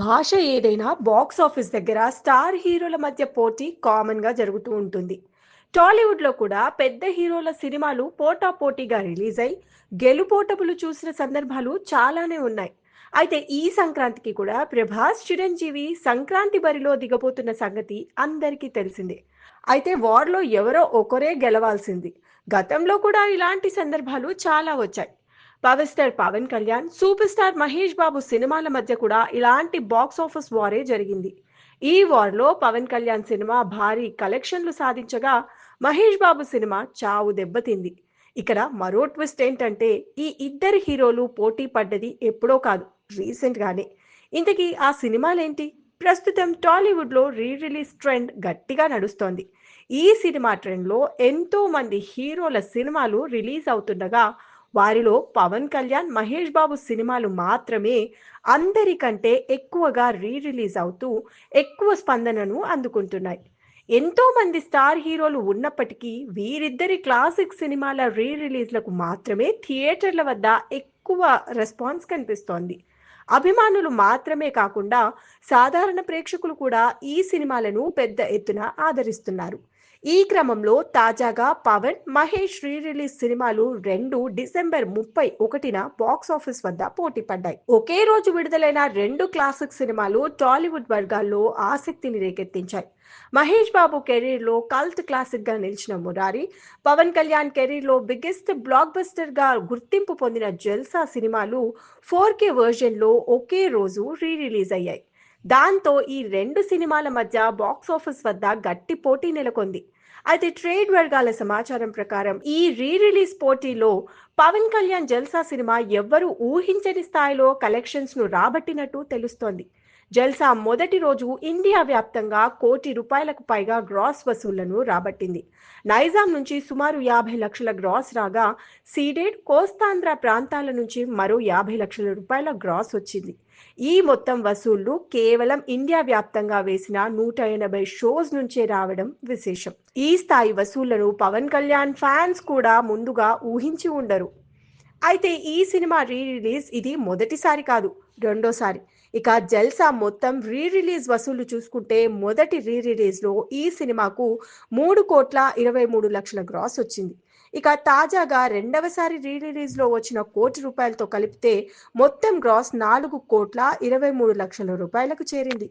భాష ఏదైనా box office దగ్గర స్టార్ హీరోల మధ్య పోటీ కామన్గా జరుగుతూ ఉంటుంది. టాలీవుడ్లో కూడా పెద్ద హీరోల సినిమాలు పోటా పోటీగా రిలీజ్ అయి గెలుపోటములు చూసిన సందర్భాలు చాలానే ఉన్నాయి. అయితే ఈ సంక్రాంతికి కూడా ప్రభాస్ చిరంజీవి సంక్రాంతి బరిలో దిగబోతున్న సంగతి అందరికీ తెలిసిందే. అయితే వార్లో ఎవరో ఒకరే గెలవాల్సింది. గతంలో కూడా ఇలాంటి సందర్భాలు చాలా వచ్చాయి. Power star Pawan Kalyan super star Mahesh Babu సినిమాల మధ్య కూడా ఇలాంటి బాక్స్ ఆఫీస్ వారే జరిగింది. ఈ వార్లో పవన్ కళ్యాణ్ సినిమా భారీ కలెక్షన్లు సాధించగా మహేష్ బాబు సినిమా చావు దెబ్బతింది. ఇక్కడ మరో ట్విస్ట్ ఏంటంటే ఈ ఇద్దరు హీరోలు పోటీ పడ్డది ఎప్పుడో కాదు రీసెంట్ గానే. ఇంతకీ ఆ సినిమాలేంటి? ప్రస్తుతం టాలీవుడ్లో రీ రిలీజ్ ట్రెండ్ గట్టిగా నడుస్తోంది. ఈ సినిమా ట్రెండ్లో ఎంతో మంది హీరోల సినిమాలు రిలీజ్ అవుతుండగా వారిలో పవన్ కళ్యాణ్ మహేష్ బాబు సినిమాలు మాత్రమే అందరికంటే ఎక్కువగా రీ రిలీజ్ అవుతూ ఎక్కువ స్పందనను అందుకుంటున్నాయి. ఎంతో మంది స్టార్ హీరోలు ఉన్నప్పటికీ వీరిద్దరి క్లాసిక్ సినిమాల రీ రిలీజ్లకు మాత్రమే థియేటర్ల వద్ద ఎక్కువ రెస్పాన్స్ కనిపిస్తోంది. అభిమానులు మాత్రమే కాకుండా సాధారణ ప్రేక్షకులు కూడా ఈ సినిమాలను పెద్ద ఎత్తున ఆదరిస్తున్నారు. ఈ క్రమంలో తాజాగా పవన్ మహేష్ రీ రిలీజ్ సినిమాలు రెండు డిసెంబర్ ముప్పై ఒకటిన బాక్స్ ఆఫీస్ వద్ద పోటీ పడ్డాయి. ఒకే రోజు విడుదలైన రెండు క్లాసిక్ సినిమాలు టాలీవుడ్ వర్గాల్లో ఆసక్తిని రేకెత్తించాయి. మహేష్ బాబు కెరీర్లో కల్ట్ క్లాసిక్గా నిలిచిన మురారి పవన్ కళ్యాణ్ కెరీర్లో బిగ్గెస్ట్ బ్లాక్ బస్టర్గా గుర్తింపు పొందిన జల్సా సినిమాలు ఫోర్ కే వర్జన్లో ఒకే రోజు రీ రిలీజ్ అయ్యాయి. దాంతో ఈ రెండు సినిమాల మధ్య బాక్స్ ఆఫీస్ వద్ద గట్టి పోటీ నెలకొంది. అయితే ట్రేడ్ వర్గాల సమాచారం ప్రకారం ఈ రీ రిలీజ్ పోటీలో పవన్ కళ్యాణ్ జల్సా సినిమా ఎవ్వరూ ఊహించని స్థాయిలో కలెక్షన్స్ను రాబట్టినట్టు తెలుస్తోంది. జల్సా మొదటి రోజు ఇండియా వ్యాప్తంగా కోటి రూపాయలకు పైగా గ్రాస్ వసూళ్ళను రాబట్టింది. నైజాం నుంచి సుమారు యాభై లక్షల గ్రాస్ రాగా సీడెడ్ కోస్తాంధ్ర ప్రాంతాల నుంచి మరో యాభై లక్షల రూపాయల గ్రాస్ వచ్చింది. ఈ మొత్తం వసూళ్ళు కేవలం ఇండియా వ్యాప్తంగా వేసిన నూట ఎనభై షోస్ నుంచే రావడం విశేషం. ఈ స్థాయి వసూళ్ళను పవన్ కళ్యాణ్ ఫ్యాన్స్ కూడా ముందుగా ఊహించి ఉండరు. అయితే ఈ సినిమా రీ రిలీజ్ ఇది మొదటిసారి కాదు రెండోసారి. ఇక జల్సా మొత్తం రీ రిలీజ్ వసూళ్ళు చూసుకుంటే మొదటి రీ రిలీజ్లో ఈ సినిమాకు మూడు కోట్ల ఇరవై మూడు లక్షల గ్రాస్ వచ్చింది. ఇక తాజాగా రెండవసారి రీ రిలీజ్లో వచ్చిన కోటి రూపాయలతో కలిపితే మొత్తం గ్రాస్ నాలుగు కోట్ల ఇరవై మూడు లక్షల రూపాయలకు చేరింది.